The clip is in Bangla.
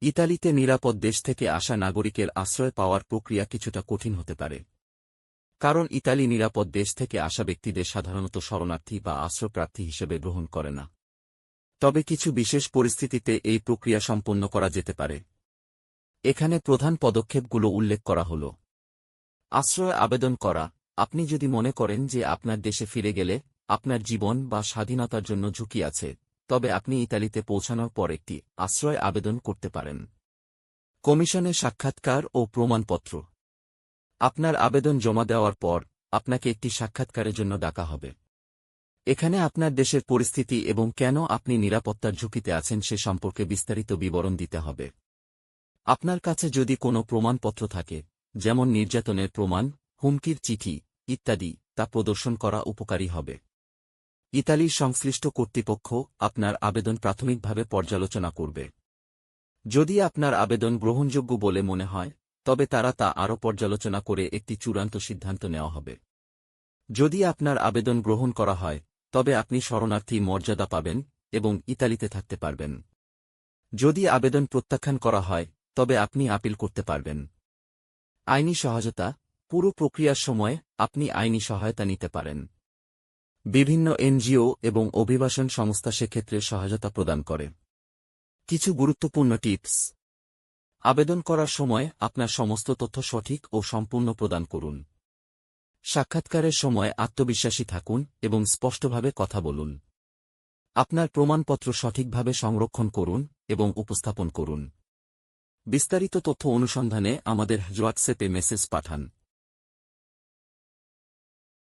ইতালিতে নিরাপদ দেশ থেকে আসা নাগরিকের আশ্রয় পাওয়ার প্রক্রিয়া কিছুটা কঠিন হতে পারে। কারণ ইতালি নিরাপদ দেশ থেকে আসা ব্যক্তিদের সাধারণত শরণার্থী বা আশ্রয়প্রার্থী হিসেবে গ্রহণ করে না। তবে কিছু বিশেষ পরিস্থিতিতে এই প্রক্রিয়া সম্পন্ন করা যেতে পারে। এখানে প্রধান পদক্ষেপগুলো উল্লেখ করা হল। আশ্রয় আবেদন করা। আপনি যদি মনে করেন যে আপনার দেশে ফিরে গেলে আপনার জীবন বা স্বাধীনতার জন্য ঝুঁকি আছে তবে আপনি ইতালিতে পৌঁছানোর পর একটি আশ্রয় আবেদন করতে পারেন। কমিশনে সাক্ষাৎকার ও প্রমাণপত্র। আপনার আবেদন জমা দেওয়ার পর আপনাকে একটি সাক্ষাৎকারের জন্য ডাকা হবে। এখানে আপনার দেশের পরিস্থিতি এবং কেন আপনি নিরাপত্তার ঝুঁকিতে আছেন সে সম্পর্কে বিস্তারিত বিবরণ দিতে হবে। আপনার কাছে যদি কোনো প্রমাণপত্র থাকে, যেমন নির্যাতনের প্রমাণ, হুমকির চিঠি ইত্যাদি, তা প্রদর্শন করা উপকারী হবে। ইতালির সংশ্লিষ্ট কর্তৃপক্ষ আপনার আবেদন প্রাথমিকভাবে পর্যালোচনা করবে। যদি আপনার আবেদন গ্রহণযোগ্য বলে মনে হয়, তবে তারা তা আরও পর্যালোচনা করে একটি চূড়ান্ত সিদ্ধান্ত নেওয়া হবে। যদি আপনার আবেদন গ্রহণ করা হয়, তবে আপনি শরণার্থী মর্যাদা পাবেন এবং ইতালিতে থাকতে পারবেন। যদি আবেদন প্রত্যাখ্যান করা হয়, তবে আপনি আপিল করতে পারবেন। আইনি সহায়তা পুরো প্রক্রিয়ার সময় আপনি আইনি সহায়তা নিতে পারেন। বিভিন্ন এনজিও এবং অভিবাসন সংস্থা সেক্ষেত্রে সহায়তা প্রদান করে। কিছু গুরুত্বপূর্ণ টিপস। আবেদন করার সময় আপনার সমস্ত তথ্য সঠিক ও সম্পূর্ণ প্রদান করুন। সাক্ষাৎকারের সময় আত্মবিশ্বাসী থাকুন এবং স্পষ্টভাবে কথা বলুন। আপনার প্রমাণপত্র সঠিকভাবে সংরক্ষণ করুন এবং উপস্থাপন করুন। বিস্তারিত তথ্য অনুসন্ধানে আমাদের হোয়াটসঅ্যাপে মেসেজ পাঠান।